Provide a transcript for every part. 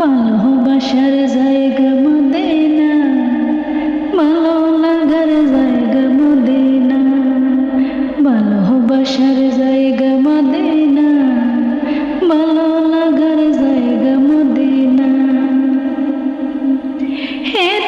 ভালোবাসার জায়গা মদিনা ভালো লাগার জায়গা মদিনা ভালোবাসার জায়গা মদিনা ভালো লাগার জায়গা মদিনা। এত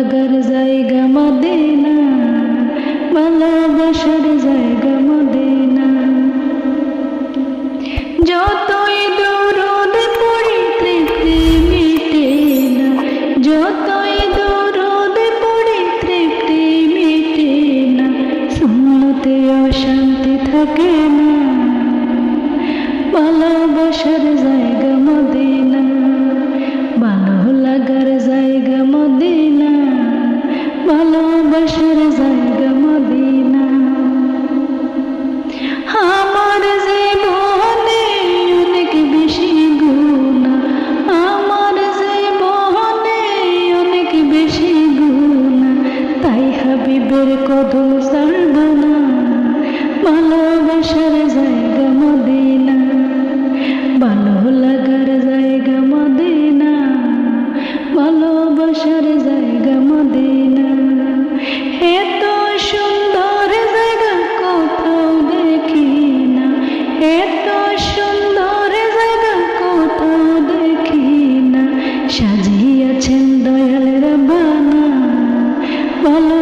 লাগার জায়গা মদিনা, ভালোবাসার জায়গা মদিনা। যতই দরদ পড়ি, তৃপ্তি মিটে না। যতই দরদ পড়ি, তৃপ্তি মিটে না। সুন্নতে অশান্তি থাকে না। ভালোবাসার জায়গা মদিনা। হাবিবের কদম সারদানা ভালোবাসার জায়গা মদিনা ভালো লাগার জায়গা মদিনা, ভালোবাসার জায়গা মদিনা। এত সুন্দর জায়গা কোথাও দেখি না, এত সুন্দর জায়গা কোথাও দেখি না। সাজিয়েছেন দয়াল রাবানা ভালো